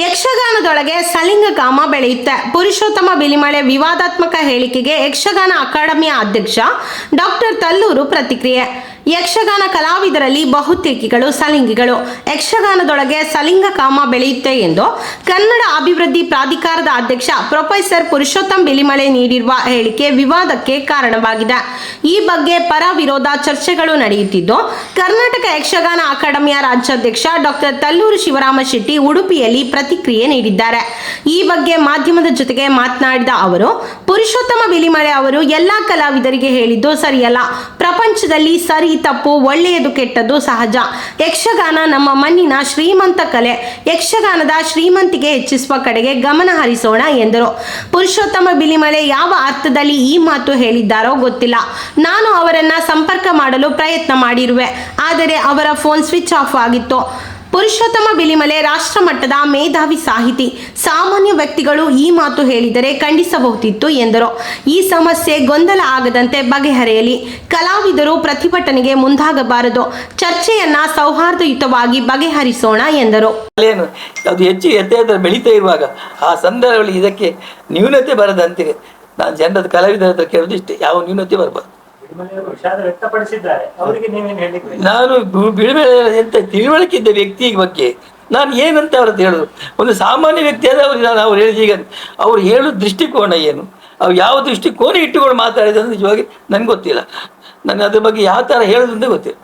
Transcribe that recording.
ಯಕ್ಷಗಾನದೊಳಗೆ ಸಲಿಂಗ ಕಾಮ ಬೆಳೆಯುತ್ತೆ. ಪುರುಷೋತ್ತಮ ಬಿಲಿಮಳೆ ವಿವಾದಾತ್ಮಕ ಹೇಳಿಕೆಗೆ ಯಕ್ಷಗಾನ ಅಕಾಡೆಮಿಯ ಅಧ್ಯಕ್ಷ ಡಾಕ್ಟರ್ ತಲ್ಲೂರು ಪ್ರತಿಕ್ರಿಯೆ. ಯಕ್ಷಗಾನ ಕಲಾವಿದರಲ್ಲಿ ಬಹುತೇಕಿಗಳು ಸಲಿಂಗಿಗಳು. ಯಕ್ಷಗಾನದೊಳಗೆ ಸಲಿಂಗ ಕಾಮ ಬೆಳೆಯುತ್ತೆ ಎಂದು ಕನ್ನಡ ಅಭಿವೃದ್ಧಿ ಪ್ರಾಧಿಕಾರದ ಅಧ್ಯಕ್ಷ ಪ್ರೊಫೆಸರ್ ಪುರುಷೋತ್ತಮ್ ಬಿಲಿಮಳೆ ನೀಡಿರುವ ಹೇಳಿಕೆ ವಿವಾದಕ್ಕೆ ಕಾರಣವಾಗಿದೆ. ಈ ಬಗ್ಗೆ ಪರ ವಿರೋಧ ಚರ್ಚೆಗಳು ನಡೆಯುತ್ತಿದ್ದು, ಕರ್ನಾಟಕ ಯಕ್ಷಗಾನ ಅಕಾಡೆಮಿಯ ರಾಜ್ಯಾಧ್ಯಕ್ಷ ಡಾಕ್ಟರ್ ತಲ್ಲೂರು ಶಿವರಾಮ ಶೆಟ್ಟಿ ಉಡುಪಿಯಲ್ಲಿ ಪ್ರತಿಕ್ರಿಯೆ ನೀಡಿದ್ದಾರೆ. ಈ ಬಗ್ಗೆ ಮಾಧ್ಯಮದ ಜೊತೆಗೆ ಮಾತನಾಡಿದ ಅವರು, ಪುರುಷೋತ್ತಮ ಬಿಲಿಮಳೆ ಅವರು ಎಲ್ಲಾ ಕಲಾವಿದರಿಗೆ ಹೇಳಿದ್ದು ಸರಿಯಲ್ಲ. ಪ್ರಪಂಚದಲ್ಲಿ ಸರಿ ತಪ್ಪು ಒಳ್ಳೆಯದು ಕೆಟ್ಟದ್ದು ಸಹಜ. ಯಕ್ಷಗಾನ ನಮ್ಮ ಮಣ್ಣಿನ ಶ್ರೀಮಂತ ಕಲೆ. ಯಕ್ಷಗಾನದ ಶ್ರೀಮಂತಿಗೆ ಹೆಚ್ಚಿಸುವ ಕಡೆಗೆ ಗಮನ ಹರಿಸೋಣ ಎಂದರು. ಪುರುಷೋತ್ತಮ ಬಿಲಿಮಳೆ ಯಾವ ಅರ್ಥದಲ್ಲಿ ಈ ಮಾತು ಹೇಳಿದ್ದಾರೋ ಗೊತ್ತಿಲ್ಲ. ನಾನು ಅವರನ್ನ ಸಂಪರ್ಕ ಮಾಡಲು ಪ್ರಯತ್ನ ಮಾಡಿರುವೆ. ಆದರೆ ಅವರ ಫೋನ್ ಸ್ವಿಚ್ ಆಫ್ ಆಗಿತ್ತು. ಪುರುಷೋತ್ತಮ ಬಿಲಿಮಲೆ ರಾಷ್ಟ್ರ ಮಟ್ಟದ ಮೇಧಾವಿ ಸಾಹಿತಿ. ಸಾಮಾನ್ಯ ವ್ಯಕ್ತಿಗಳು ಈ ಮಾತು ಹೇಳಿದರೆ ಖಂಡಿಸಬಹುದಿತ್ತು ಎಂದರು. ಈ ಸಮಸ್ಯೆ ಗೊಂದಲ ಆಗದಂತೆ ಬಗೆಹರಿಯಲಿ. ಕಲಾವಿದರು ಪ್ರತಿಭಟನೆಗೆ ಮುಂದಾಗಬಾರದು. ಚರ್ಚೆಯನ್ನ ಸೌಹಾರ್ದಯುತವಾಗಿ ಬಗೆಹರಿಸೋಣ ಎಂದರು. ಅದು ಹೆಚ್ಚು ಎತ್ತರ ಬೆಳೀತಾ ಇರುವಾಗ ಆ ಸಂದರ್ಭದಲ್ಲಿ ಇದಕ್ಕೆ ನ್ಯೂನತೆ ಬರದಂತೆ ನಾನು ಜನರದ ಕಲಾವಿದರ ಹತ್ರ ಕೇಳೋದು ಇಷ್ಟೇ. ಯಾವ ನ್ಯೂನತೆ ಬರಬಾರ್ದು. ಅವರಿಗೆ ನಾನು ಬಿಡುಗಡೆ ಎಂತ ತಿಳುವಳಿಕೆ ಇದ್ದ ವ್ಯಕ್ತಿ ಬಗ್ಗೆ ನಾನು ಏನಂತ ಅವ್ರ ಹೇಳುದು? ಒಂದು ಸಾಮಾನ್ಯ ವ್ಯಕ್ತಿ ಆದ ಅವ್ರಿಗೆ ನಾನು ಅವ್ರು ಹೇಳಿದ ಈಗ ಅವ್ರು ಹೇಳೋ ದೃಷ್ಟಿಕೋನ ಏನು? ಅವ್ರು ಯಾವ ದೃಷ್ಟಿಕೋನ ಇಟ್ಟುಕೊಂಡು ಮಾತಾಡಿದ್ರೆ ನಿಜವಾಗಿ ನನಗೆ ಗೊತ್ತಿಲ್ಲ. ನನಗೆ ಅದ್ರ ಬಗ್ಗೆ ಯಾವ ತರ ಹೇಳೋದು ಗೊತ್ತಿಲ್ಲ.